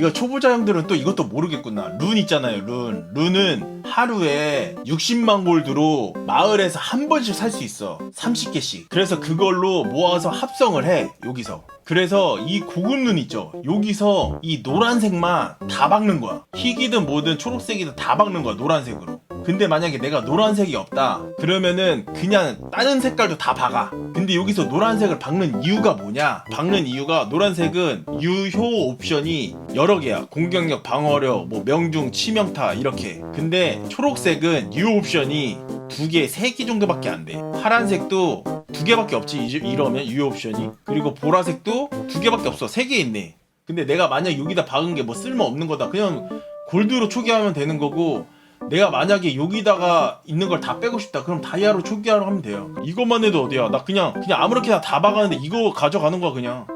이거 초보자 형들은 또 이것도 모르겠구나. 룬 있잖아요, 룬. 룬은 하루에 60만 골드로 마을에서 한 번씩 살 수 있어. 30개씩. 그래서 그걸로 모아서 합성을 해, 여기서. 그래서 이 고급 룬 있죠. 여기서 이 노란색만 다 박는 거야. 희기든 뭐든 초록색이든 다 박는 거야, 노란색으로. 근데 만약에 내가 노란색이 없다 그러면은 그냥 다른 색깔도 다 박아. 근데 여기서 노란색을 박는 이유가 뭐냐? 박는 이유가 노란색은 유효 옵션이 여러 개야. 공격력 방어력 뭐 명중 치명타 이렇게. 근데 초록색은 유효 옵션이 두 개 세 개 정도밖에 안 돼. 파란색도 두 개밖에 없지 이- 이러면 유효 옵션이. 그리고 보라색도 두 개밖에 없어. 세 개 있네. 근데 내가 만약 여기다 박은 게 뭐 쓸모 없는 거다. 그냥 골드로 초기화하면 되는 거고 내가 만약에 여기다가 있는 걸 다 빼고 싶다. 그럼 다이아로 초기화로 하면 돼요. 이것만 해도 어디야? 나 그냥 그냥 아무렇게나 다 박았는데 이거 가져가는 거야 그냥